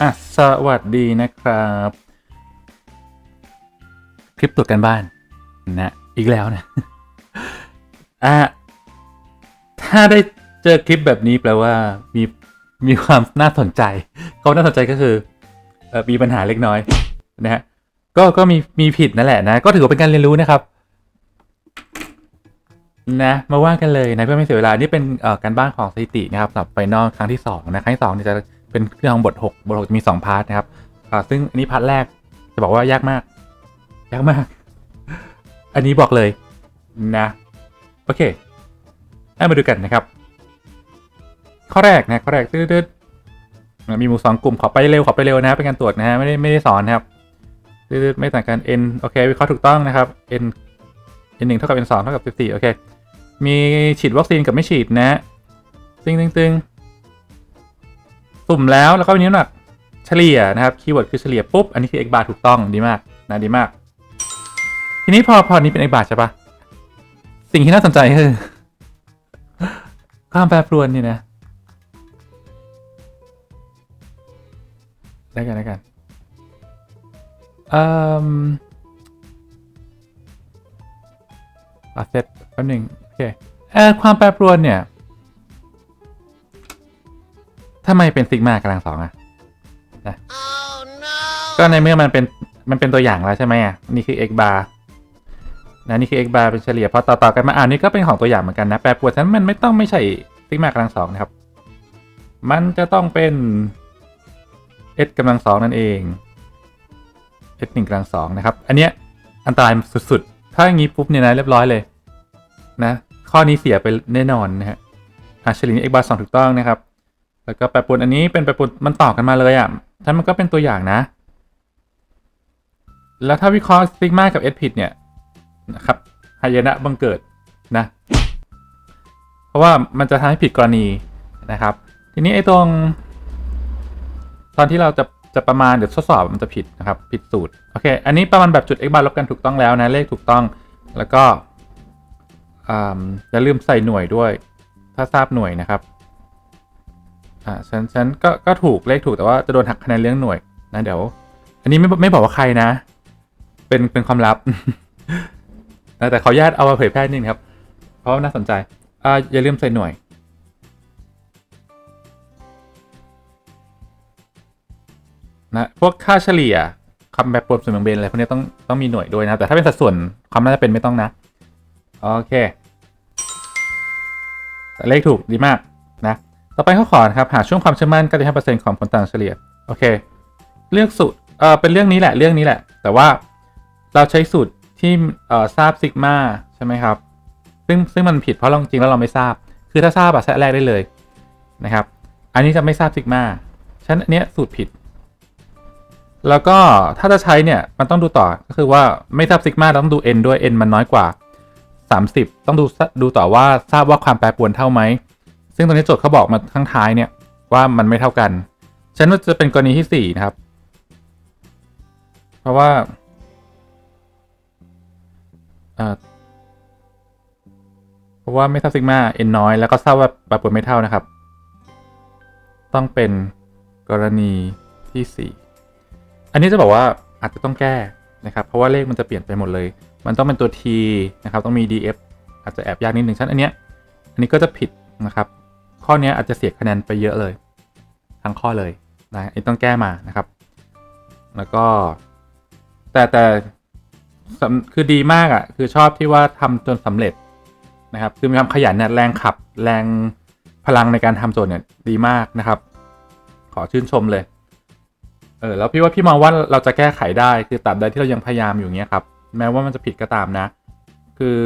อะสวัสดีนะครับ คลิปตรวจกันบ้านนะอีกแล้วนะอะถ้าได้เจอคลิปแบบนี้แปลว่ามีมีความน่าสนใจควาน่าสนใจก็คืออมีปัญหาเล็กน้อยนะฮะก็ก็มีมีผิดนั่นแหละนะ ก็ถือว่าเป็นการเรียนรู้นะครับ นะมาว่ากันเลยนะเพื่อไม่เสียเวลานี่เป็นการบ้านของสถิตินะครับสำหรับไฟนอลครั้งที่สองนะครั้งที่สองเนี่ยจะเป็นเรื่องของบทหกบทหกจะมีสองพาร์ทนะครับซึ่งอันนี้พาร์ทแรกจะบอกว่ายากมากยากมาก อันนี้บอกเลยนะโอเคให้มาดูกันนะครับ ข้อแรกนะข้อแรกตืดๆมีหมู่สองกลุ่มขอไปเร็วขอไปเร็วนะเป็นการตรวจนะฮะไม่ได้ไม่ได้สอนนะครับตืดๆไม่ต่างกัน n โอเควิเคราะห์ถูกต้องนะครับ n n หนึ่งเท่ากับ n สองเท่ากับสิบสี่โอเค มีฉีดวัคซีนกับไม่ฉีดนะตึงตึงตึงสุ่มแล้วแล้วก็มีน้ำหนักเฉลี่ยนะครับคีย์เวิร์ดคือเฉลี่ยปุ๊บ อันนี้คือ x bar ถูกต้องดีมากนะดีมาก ทีนี้พอพอนี้เป็น x bar ใช่ปะสิ่งที่น่าสนใจคือความแปรปรวนนี่นะได้กันได้กันอ่ออาเซตแป๊บหนึ่ง เคเอ่อความแปรปรวนเนี่ยทำไมเป็นซิกมากำลังสองอะนะ Oh no! ก็ในเมื่อมันเป็นมันเป็นตัวอย่างแล้วใช่ไหมอะนี่คือ x bar นะนี่คือ x bar เป็นเฉลี่ยพอต่อต่อกันมาอ่านี่ก็เป็นของตัวอย่างเหมือนกันนะแปรปรวนฉะนั้นมันไม่ต้องไม่ใช่ซิกมากำลังสองนะครับ มันจะต้องเป็น s กำลังสองนั่นเอง s หนึ่งกำลังสองนะครับ อันเนี้ยอันตรายสุดๆ ถ้าอย่างนี้ปุ๊บเนี่ยนะเรียบร้อยเลย นะ ข้อนี้เสียไปแน่นอนนะฮะอะเฉลี่ย x bar สองถูกต้องนะครับ แล้วก็แปรปรวนอันนี้เป็นแปรปรวนมันต่อกันมาเลยอะท่านมันก็เป็นตัวอย่างนะ แล้วถ้าวิเคราะห์ซิกมากับ s ผิดเนี่ยนะครับหายนะบังเกิดนะ เพราะว่ามันจะทำให้ผิดกรณีนะครับ ทีนี้ไอ้ตรง ตอนที่เราจะจะประมาณเดี๋ยวทดสอบมันจะผิดนะครับ ผิดสูตร โอเค อันนี้ประมาณแบบจุด x bar ลบกันถูกต้องแล้วนะ เลขถูกต้อง แล้วก็ อย่าลืมใส่หน่วยด้วย ถ้าทราบหน่วยนะครับอ่าฉันฉันก็ก็ถูกเลขถูกแต่ว่าจะโดนหักคะแนนเลี้ยงหน่วยนะเดี๋ยว อันนี้ไม่ไม่บอกว่าใครนะ เป็นเป็นความลับนะแต่ขออนุญาตเอามาเผยแพร่นิดนึงครับ เพราะน่าสนใจอ่าอย่าลืมใส่หน่วยนะพวกค่าเฉลี่ยคำแบบปรวนส่วนแบ่งเบนอะไรพวกนี้ต้องต้องมีหน่วยด้วยนะ แต่ถ้าเป็นสัดส่วนความน่าจะเป็นไม่ต้องนะ โอเค แต่เลขถูกดีมากนะต่อไปข้อขอนะครับหาช่วงความเชื่อมั่น95%ของผลต่างเฉลี่ยโอเค เลือกสูตรเออเป็นเรื่องนี้แหละเรื่องนี้แหละ แต่ว่าเราใช้สูตรที่เอ่อทราบซิกมาใช่ไหมครับซึ่งซึ่งมันผิดเพราะเราจริงแล้วเราไม่ทราบ คือถ้าทราบอะแซะแรกได้เลยนะครับ อันนี้จะไม่ทราบซิกมาชั้นอันเนี้ยสูตรผิด แล้วก็ถ้าจะใช้เนี่ยมันต้องดูต่อก็คือว่าไม่ทราบซิกมาต้องดู n ด้วย n มันน้อยกว่า 30 ต้องดูดูต่อว่าทราบว่าความแปรปรวนเท่าไหม ซึ่งตอนนี้โจทย์เขาบอกมาข้างท้ายเนี่ยว่ามันไม่เท่ากันฉะนั้นจะเป็นกรณีที่ 4 นะครับ เพราะว่าเอ่อเพราะว่าไม่ทราบซิกมา n น้อย แล้วก็ทราบว่าแปรปรวนไม่เท่านะครับ ต้องเป็นกรณีที่ 4 อันนี้จะบอกว่าอาจจะต้องแก้นะครับ เพราะว่าเลขมันจะเปลี่ยนไปหมดเลย มันต้องเป็นตัว t นะครับ ต้องมี df อาจจะแอบยากนิดหนึ่งฉะนั้นอันเนี้ย อันนี้ก็จะผิดนะครับ ข้อนี้อาจจะเสียคะแนนไปเยอะเลย ทั้งข้อเลยนะอันนี้ต้องแก้มานะครับ แล้วก็ แต่แต่คือดีมากอะ่ะ คือชอบที่ว่าทำจนสำเร็จนะครับ คือมีความขยันเนี่ยแรงขับ แรงพลังในการทำโจทย์เนี่ยดีมากนะครับ ขอชื่นชมเลย เออแล้วพี่ว่าพี่มองว่าเราจะแก้ไขได้ คือตราบใดที่เรายังพยายามอยู่เงี้ยครับ แม้ว่ามันจะผิดก็ตามนะ คือ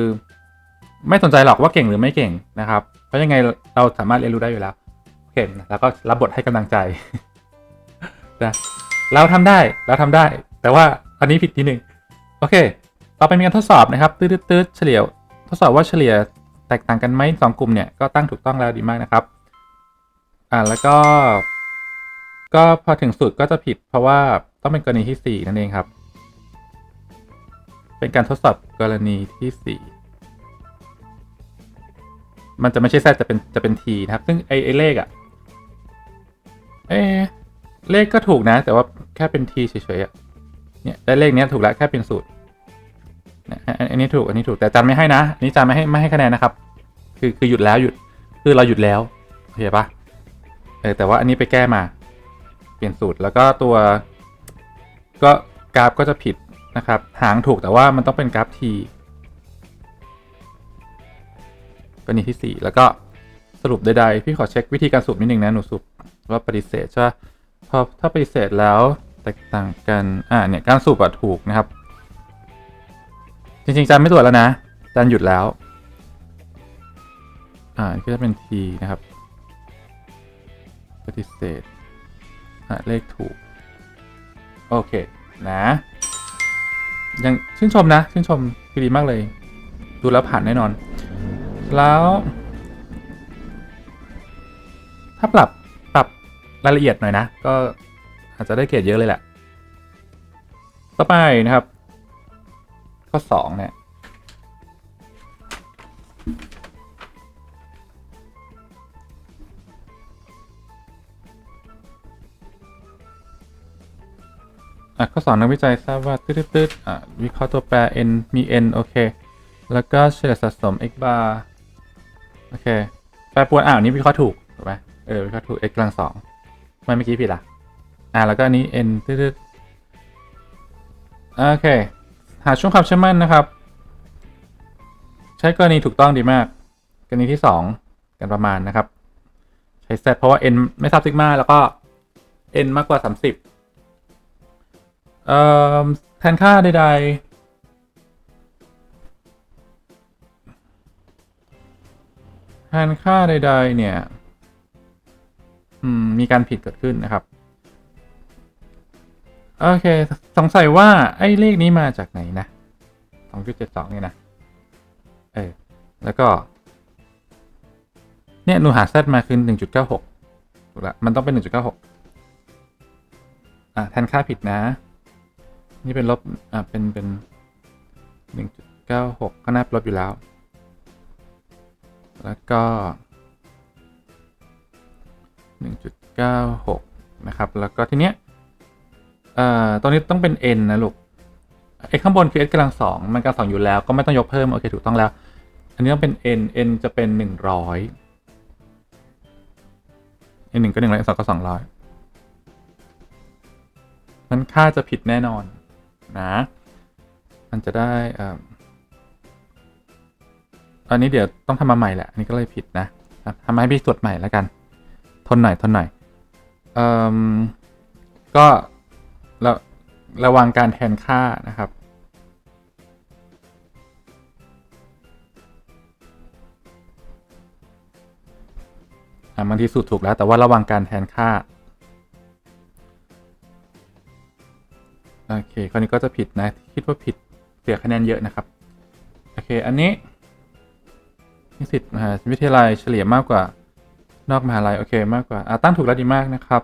ไม่สนใจหรอกว่าเก่งหรือไม่เก่งนะครับ เพราะยังไงเราสามารถเรียนรู้ได้อยู่แล้วโอเคแล้วก็รับบทให้กำลังใจนะเราทำได้เราทำได้ แต่ว่าอันนี้ผิดทีหนึ่งโอเค ต่อไปมีการทดสอบนะครับตืดตืดๆเฉลี่ยทดสอบว่าเฉลี่ยแตกต่างกันไหมสองกลุ่มเนี่ยก็ตั้งถูกต้องแล้วดีมากนะครับอ่าแล้วก็ ก็พอถึงสุดก็จะผิดเพราะว่าต้องเป็นกรณีที่สี่นั่นเองครับ เป็นการทดสอบกรณีที่สี่มันจะไม่ใช่ z จะเป็นจะเป็น t นะครับ ซึ่งไอไอเลขอะเอเลขก็ถูกนะ แต่ว่าแค่เป็น t เฉยๆอะเนี่ยได้เลขเนี้ยถูกแล้วแค่เป็นสูตรอันนี้ถูกอันนี้ถูกแต่จารย์ไม่ให้นะอันนี้จารย์ไม่ให้ไม่ให้คะแนนนะครับ คือคือหยุดแล้วหยุดคือเราหยุดแล้วโอเคปะเออแต่ว่าอันนี้ไปแก้มา เปลี่ยนสูตรแล้วก็ตัว ก็กราฟก็จะผิด นะครับ หางถูกแต่ว่ามันต้องเป็นกราฟ t กรณีที่ 4 แล้วก็สรุปใดๆ พี่ขอเช็ควิธีการสรุปนิดนึงนะ หนูสรุปว่าปฏิเสธใช่พอถ้าปฏิเสธแล้วแตกต่างกัน อ่า เนี่ย การสรุปอะถูกนะครับ จริงๆจานไม่ตรวจแล้วนะจานหยุดแล้ว อ่าก็จะเป็น t นะครับ ปฏิเสธ อ่าเลขถูก โอเค นะ ยังชื่นชมนะ ชื่นชมคือดีมากเลย ดูแล้วผ่านแน่นอน แล้ว ถ้าปรับปรับรายละเอียดหน่อยนะ ก็อาจจะได้เกรดเยอะเลยแหละ ต่อไปนะครับ ข้อสองเนี่ย อะข้อสองนักวิจัยทราบว่าตืดๆอะวิเคราะห์ตัวแปร n มี n โอเค แล้วก็เฉลี่ยสะสม x bar โอเค แปรปรวนอ่าวนี้วิเคราะห์ถูกถูกไหมเออวิเคราะห์ถูก x กำลังสองทำไมเมื่อกี้ผิดอะอะแล้วก็อันนี้ n ตืดๆโอเค หาช่วงความเชื่อมั่นนะครับ ใช้กรณีถูกต้องดีมาก กรณีที่สองกันประมาณนะครับ ใช้ z เพราะว่า n ไม่ทราบซิกมาแล้วก็ n มากกว่า 30 เอ่อแทนค่าใดๆแทนค่าใดๆ เนี่ย อืม มีการผิดเกิดขึ้นนะครับ โอเค สงสัยว่าไอ้เลขนี้มาจากไหนนะ2.72เนี่ยนะ เออ แล้วก็ เนี่ยหนูหา z มาคือ1.96ถูกละ มันต้องเป็น1.96อะแทนค่าผิดนะ นี่เป็นลบ อ่า เป็น เป็นหนึ่งจุดเก้าหกก็น่าลบอยู่แล้ว แล้วก็หนึ่งจุดเก้าหกนะครับ แล้วก็ทีเนี้ยเอ่อตรงนี้ต้องเป็น n นะลูกไอ้ข้างบนคือ s กำลังสองมันกำลังสองอยู่แล้วก็ไม่ต้องยกเพิ่ม โอเค ถูกต้องแล้ว อันนี้ต้องเป็น n n จะเป็นหนึ่งร้อย n หนึ่งก็หนึ่งร้อยสองก็สองร้อยมันค่าจะผิดแน่นอน นะ มันจะได้อ่าอันนี้เดี๋ยวต้องทำมาใหม่แหละอันนี้ก็เลยผิดนะทำให้พี่ตรวจใหม่แล้วกัน ทนหน่อยทนหน่อยเอ่อก็ระระวังการแทนค่านะครับอ่าบางทีสูตรถูกแล้วแต่ว่าระวังการแทนค่า คคราวนี้ก็จะผิดนะ คิดว่าผิดเสียคะแนนเยอะนะครับ โอเค อันนี้นิสิตมหาวิทยาลัยเฉลี่ยมากกว่านอกมหาลัยโอเคมากกว่าอ่าตั้งถูกแล้วดีมากนะครับ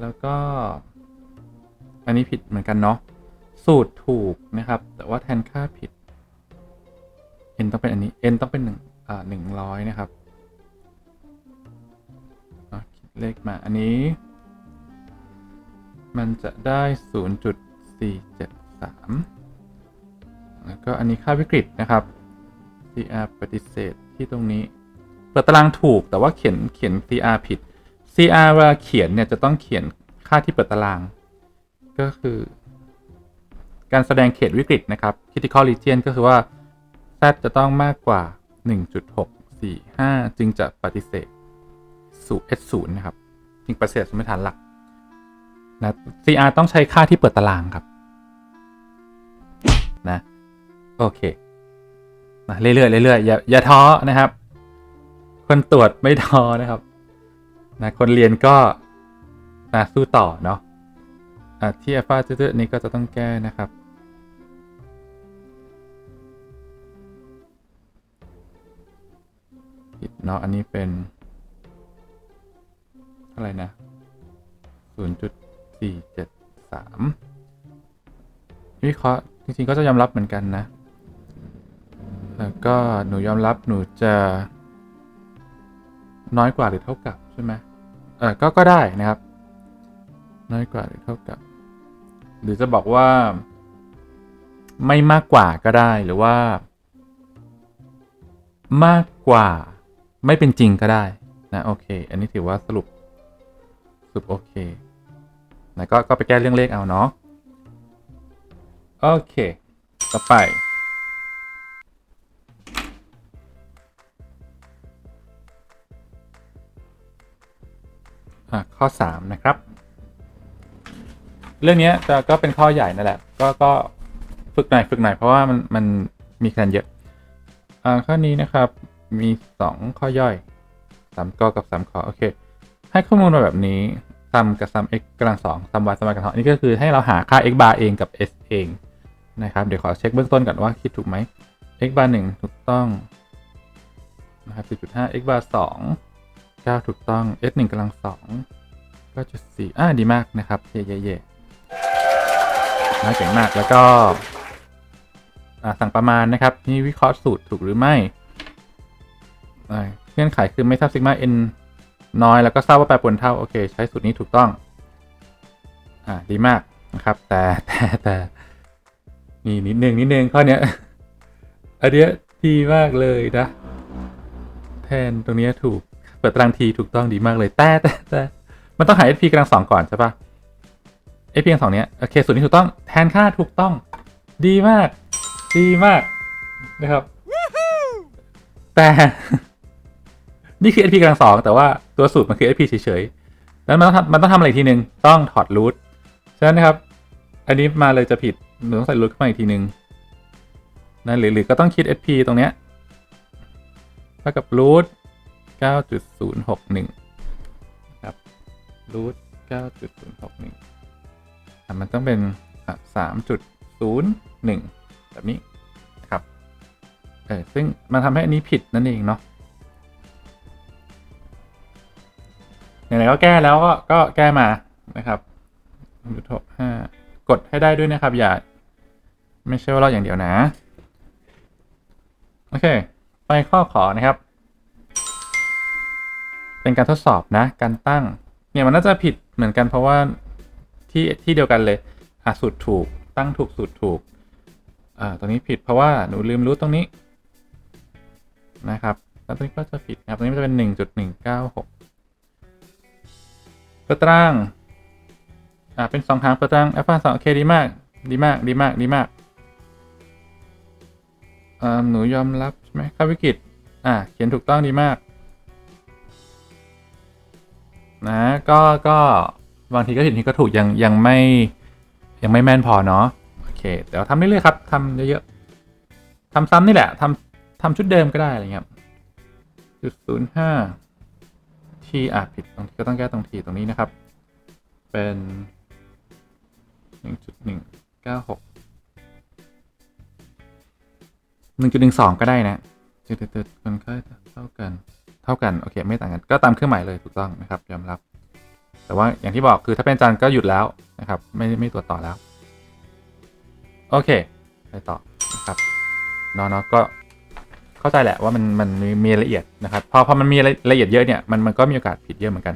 แล้วก็ อันนี้ผิดเหมือนกันเนาะสูตรถูกนะครับ แต่ว่าแทนค่าผิด n ต้องเป็นอันนี้ n ต้องเป็นหนึ่งอ่าหนึ่งร้อยนะครับคิดเลขมาอันนี้ มันจะได้ 473 แล้วก็อันนี้ค่าวิกฤตนะครับ CR ปฏิเสธที่ตรงนี้ เปิดตารางถูกแต่ว่าเขียนเขียน CR ผิด CR เวลาเขียนเนี่ยจะต้องเขียนค่าที่เปิดตาราง ก็คือ การแสดงเขตวิกฤตนะครับ critical region ก็คือว่า Z จะต้องมากกว่า 1.645 จึงจะปฏิเสธสู่ S0 นะครับ จึงปฏิเสธสมมติฐานหลักนะ CR ต้องใช้ค่าที่เปิดตารางครับ นะ โอเคนะเรื่อยๆเรื่อยๆอย่าอย่าท้อนะครับ คนตรวจไม่ท้อนะครับนะคนเรียนก็นะสู้ต่อเนาะอะที่อัลฟาตื้อนี้ก็จะต้องแก้นะครับผิดเนาะอันนี้เป็น อะไรนะ 0.473 วิเคราะห์ จริงๆก็จะยอมรับเหมือนกันนะ แล้วก็หนูยอมรับหนูจะน้อยกว่าหรือเท่ากับใช่ไหมเออก็ก็ได้นะครับ น้อยกว่าหรือเท่ากับ หรือจะบอกว่า ไม่มากกว่าก็ได้หรือว่า มากกว่า ไม่เป็นจริงก็ได้นะโอเค อันนี้ถือว่าสรุปสรุปโอเคนะก็ก็ไปแก้เรื่องเลขเอาเนาะ โอเค ต่อไป ข้อ 3 นะครับ เรื่องนี้จะก็เป็นข้อใหญ่นั่นแหละ ก็ก็ฝึกหน่อยฝึกหน่อยเพราะว่ามันมันมีคะแนนเยอะ อ่า ข้อนี้นะครับ มี 2 ข้อย่อย3กอกับ3ขอโอเค ให้ข้อมูลมาแบบนี้ซัมกับซัม x กำลังสองซัม y ซัม y กำลังสองนนี้ก็คือให้เราหาค่า x bar เองกับ s เอง นะครับเดี๋ยวขอเช็คเบื้องต้นก่อนว่าคิดถูกไหม x bar 1ถูกต้องนะครับ4.5 x bar 2 9 ถูกต้อง s 1กำลังสอง9.4อ่าดีมากนะครับ เย่เย่เย่น่าเก่งมากแล้วก็สั่งประมาณนะครับนี่วิเคราะห์สูตรถูกหรือไม่เงื่อนไขคือไม่ทราบซิกมา n น้อยแล้วก็ทราบว่าแปรปรวนเท่า โอเค ใช้สูตรนี้ถูกต้อง อ่าดีมากนะครับ แต่แต่แต่ นี่นิดนึงนิดนึงข้อเนี้ยอันเนี้ยดีมากเลยนะแทนตรงเนี้ยถูกเปิดตารางทีถูกต้องดีมากเลย แต่แต่แต่มันต้องหา SP กำลังสองก่อนใช่ปะ SP กำลังสองเนี้ยโอเคสูตรนี้ถูกต้องแทนค่าถูกต้อง ดีมาก ดีมากนะครับ แต่ นี่คือ SP กำลังสองแต่ว่าตัวสูตรมันคือ SP เฉยๆแล้วมันต้องมันต้องทำอะไรทีหนึ่งต้องถอดรูทฉะนั้นนะครับ อันนี้มาเลยจะผิด หนูต้องใส่รูทเข้ามาอีกทีหนึ่งนะหรือหรือก็ต้องคิด SP ตรงเนี้ยเท่ากับรูท9.061ครับรูท9.061อะมันต้องเป็น 3.01 แบบนี้นะครับเออซึ่งมันทำให้อันนี้ผิดนั่นเองเนาะไหนๆก็แก้แล้วก็ก็แก้มานะครับยูทูบห้ากดให้ได้ด้วยนะครับ อย่า ไม่ใช่ว่าเราอย่างเดียวนะ โอเค ไปข้อขอนะครับ เป็นการทดสอบนะ การตั้ง เนี่ยมันน่าจะผิดเหมือนกันเพราะว่าที่ที่เดียวกันเลยอะสูตรถูก ตั้งถูกสูตรถูกอ่าตรงนี้ผิดเพราะว่าหนูลืมรู้ตรงนี้ นะครับแล้วตรงนี้ก็จะผิดนะครับตรงนี้จะเป็นหนึ่งจุดหนึ่งเก้าหกเปิดตารางอ่าเป็นสองทางเปิดตารางแอปเปิลสองโอเคดีมาก ดีมาก ดีมาก ดีมาก หนูยอมรับใช่ไหมค่าวิกฤตอ่าเขียนถูกต้องดีมาก นะก็ก็บางทีก็ผิดทีก็ถูกยังยังไม่ยังไม่แม่นพอเนาะโอเคเดี๋ยวทำเรื่อยๆครับทำเยอะๆทำซ้ำนี่แหละทำทำชุดเดิมก็ได้อะไรเงี้ยจุดศูนย์ห้าทีอะผิดตรงที่ก็ต้องแก้ตรงทีตรงนี้นะครับ เป็นหนึ่งจุดหนึ่งเก้าหก หนึ่งจุดหนึ่งสองก็ได้นะจุดจุดคนไข้เท่ากัน เท่ากันโอเค ไม่ต่างกันก็ตามเครื่องหมายเลยถูกต้องนะครับยอมรับ แต่ว่าอย่างที่บอกคือถ้าเป็นจารย์ก็หยุดแล้วนะครับ ไม่ไม่ตรวจต่อแล้ว โอเค ไปต่อนะครับนาะเนาะก็เข้าใจแหละว่ามันมันมีมีละเอียดนะครับพอพอมันมีละเอียดเยอะเนี่ยมันมันก็มีโอกาสผิดเยอะเหมือนกัน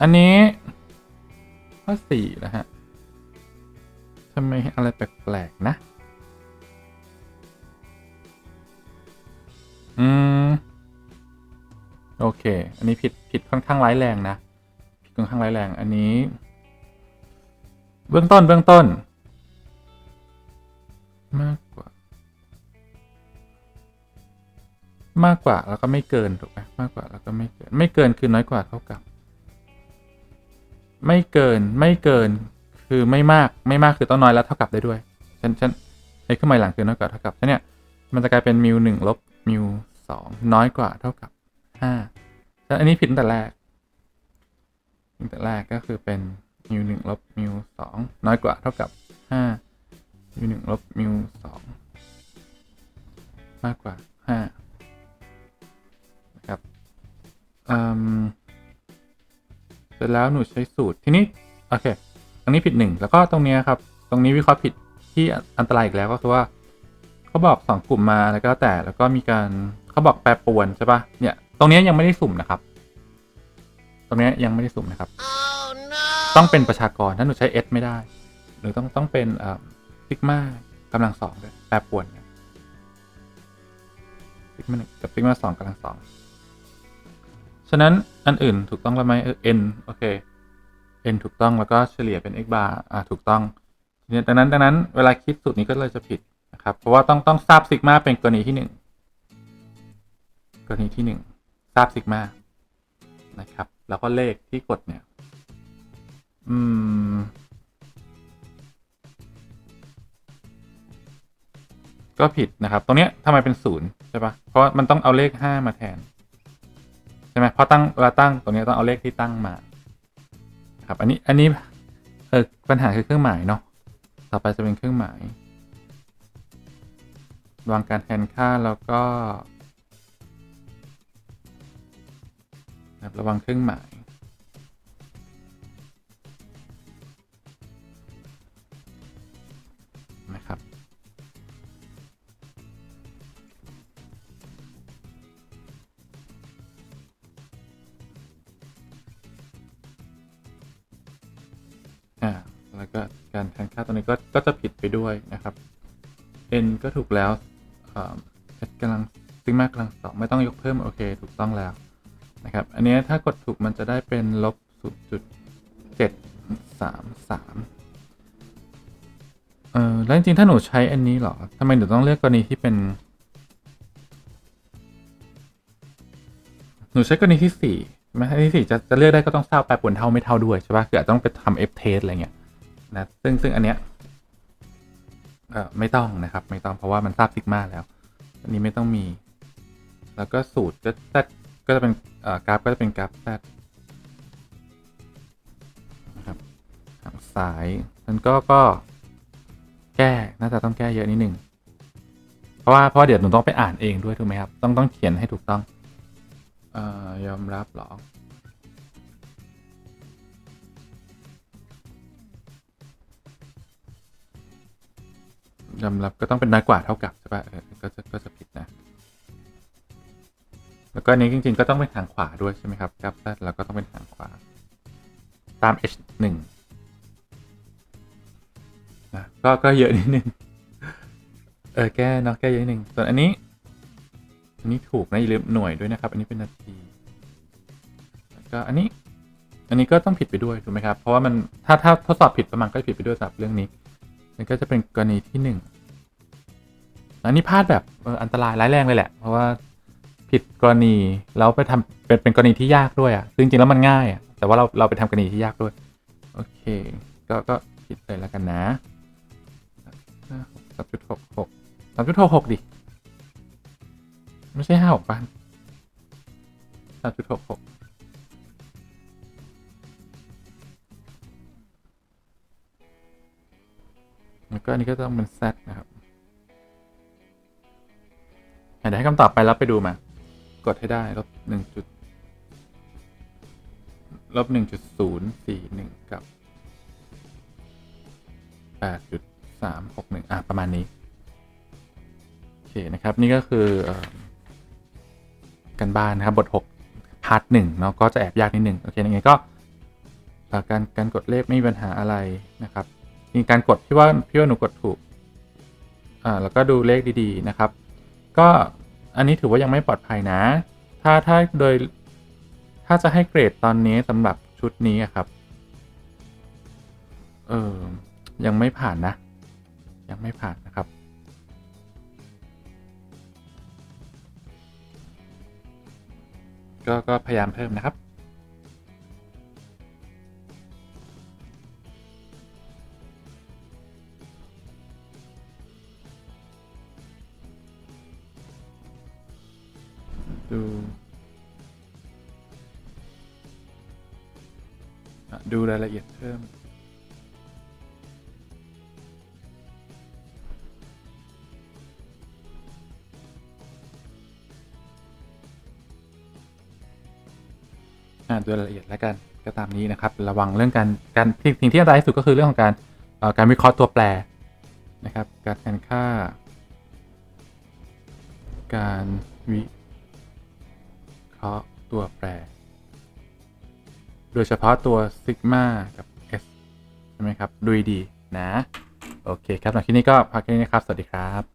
อันนี้ข้อสี่นะฮะทำไมอะไรแปลกๆนะ โอเค อันนี้ผิดผิดค่อนข้างร้ายแรงนะ ผิดค่อนข้างร้ายแรง อันนี้ เบื้องต้นเบื้องต้น มากกว่า มากกว่าแล้วก็ไม่เกินถูกไหมมากกว่าแล้วก็ไม่เกิน ไม่เกินคือน้อยกว่าเท่ากับ ไม่เกินไม่เกินคือไม่มากไม่มากคือต้องน้อยแล้วเท่ากับได้ด้วยฉันฉันไอ้เครื่องหมายหลังคือน้อยกว่าเท่ากับฉะนั้นเนี่ยมันจะกลายเป็นมิวหนึ่งลบมิวสองน้อยกว่าเท่ากับห้า อันนี้ผิดตั้งแต่แรกตั้งแต่แรกก็คือเป็นมิวหนึ่งลบมิวสองน้อยกว่าเท่ากับห้ามิวหนึ่งลบมิวสองมากกว่าห้านะครับเสร็จแล้วหนูใช้สูตร ทีนี้ โอเค ตรงนี้ผิดหนึ่งแล้วก็ตรงเนี้ยครับ ตรงนี้วิเคราะห์ผิดที่อันตรายอีกแล้วก็คือว่าเขาบอกสองกลุ่มมาแล้วก็แต่แล้วก็มีการเขาบอกแปรปรวนใช่ปะเนี่ย ตรงเนี้ยยังไม่ได้สุ่มนะครับ ตรงเนี้ยยังไม่ได้สุ่มนะครับต้องเป็นประชากรถ้าหนูใช้ S ไม่ได้ หรือต้องต้องเป็นซิกมากำลังสองด้วยแปรปรวนซิกมาหนึ่งกับซิกมาสองกำลังสองฉะนั้นอันอื่นถูกต้องแล้วไหมเออ n โอเค n ถูกต้องแล้วก็เฉลี่ยเป็น x bar อ่าถูกต้องทีนี้ดังนั้นดังนั้นเวลาคิดสูตรนี้ก็เลยจะผิดนะครับ เพราะว่าต้องต้องทราบซิกมาเป็นกรณีที่หนึ่งกรณีที่หนึ่ง ทราบซิกมานะครับ แล้วก็เลขที่กดเนี่ย อืม ก็ผิดนะครับ ตรงเนี้ยทำไมเป็นศูนย์ใช่ปะเพราะมันต้องเอาเลขห้ามาแทน ใช่ไหมเพราะตั้งเวลาตั้งตรงนี้ต้องเอาเลขที่ตั้งมาครับ อันนี้ อันนี้ เออปัญหาคือเครื่องหมายเนาะ ต่อไปจะเป็นเครื่องหมายวางการแทนค่าแล้วก็ นะครับ ระวังเครื่องหมาย นะครับ อ่า แล้วก็การแทนค่าตัวนี้ก็ก็จะผิดไปด้วยนะครับ n ก็ถูกแล้วเอ่อ s กำลังซิกมากำลังสองไม่ต้องยกเพิ่ม โอเค ถูกต้องแล้ว นะครับ อันนี้ถ้ากดถูกมันจะได้เป็นลบ0.733เออแล้วจริงๆถ้าหนูใช้อันนี้เหรอทำไมหนูต้องเลือกกรณีที่เป็น หนูใช้กรณีที่สี่ใช่ไหมอันที่สี่จะจะเลือกได้ก็ต้องทราบแปรปรวนเท่าไม่เท่าด้วยใช่ปะคืออาจะต้องไปทำ F test อะไรเงี้ยนะซึ่งซึ่งอันเนี้ยเออไม่ต้องนะครับ ไม่ต้องเพราะว่ามันทราบซิกมาแล้ว อันนี้ไม่ต้องมี แล้วก็สูตรก็ z ก็จะเป็นกราฟก็จะเป็นกราฟ z นะครับทางซ้ายมันก็ก็แก้น่าจะต้องแก้เยอะนิดนึงเพราะว่าเพราะเดี๋ยวหนูต้องไปอ่านเองด้วยถูกไหมครับ ต้องต้องเขียนให้ถูกต้องเอ่อยอมรับหรอยอมรับก็ต้องเป็นน้อยกว่าเท่ากับใช่ปะเออก็จะก็จะผิดนะ แล้วก็อันนี้จริง ๆ ก็ต้องเป็นทางขวาด้วยใช่ไหมครับกราฟ z แล้วก็ต้องเป็นทางขวา ตาม h 1นะก็ก็เยอะนิดนึง เออแก้เนาะแก้เยอะนิดนึง ส่วนอันนี้ อันนี้ถูกนะอย่าลืมหน่วยด้วยนะครับ อันนี้เป็นนาทีแล้วก็อันนี้ อันนี้ก็ต้องผิดไปด้วยถูกไหมครับ เพราะว่ามันถ้าถ้าทดสอบผิดประมาณก็ผิดไปด้วยสำหรับเรื่องนี้ มันก็จะเป็นกรณีที่หนึ่งอันนี้พลาดแบบอันตรายร้ายแรงเลยแหละ เพราะว่า ผิดกรณีแล้วไปทำเป็นเป็นกรณีที่ยากด้วยอะซึ่งจริงแล้วมันง่ายอะแต่ว่าเราเราไปทำกรณีที่ยากด้วย โอเค ก็ก็ผิดเลยแล้วกันนะสามจุดหกหกสามจุดหกหกดิ ไม่ใช่ห้าหกบ้านสามจุดหกหกแล้วก็อันนี้ก็ต้องเป็น z นะครับเดี๋ยวให้คำตอบไปแล้วไปดูมา กดให้ได้ลบหนึ่งจุดลบหนึ่งจุดศูนย์สี่หนึ่งกับแปดจุดสามหกหนึ่งอะ ประมาณนี้ โอเค นะครับ นี่ก็คืออกันบ้านนะครับ บทหกพาร์ทหนึ่งเนาะก็จะแอบยากนิดหนึ่งโอเคยังไงก็การการกดเลขไม่มีปัญหาอะไรนะครับมีการกดพี่ว่าพี่ว่าหนูกดถูกอ่าแล้วก็ดูเลขดีๆนะครับ ก็ อันนี้ถือว่ายังไม่ปลอดภัยนะ ถ้าถ้าโดย ถ้าจะให้เกรดตอนนี้สำหรับชุดนี้ครับ เออยังไม่ผ่านนะ ยังไม่ผ่านนะครับ ก็ก็พยายามเพิ่มนะครับ ดูรายละเอียดเพิ่ม อ่าดูรายละเอียดแล้วกันก็ตามนี้นะครับ ระวังเรื่องการการที่สิ่งที่อันตรายที่สุดก็คือเรื่องของการการวิเคราะห์ตัวแปรนะครับ การแทนค่า การวิเคราะห์ตัวแปร โดยเฉพาะตัวซิกมากับ S ใช่ไหมครับดูดีนะ โอเคครับหลังที่นี้ก็พักแค่นี้นะครับ สวัสดีครับ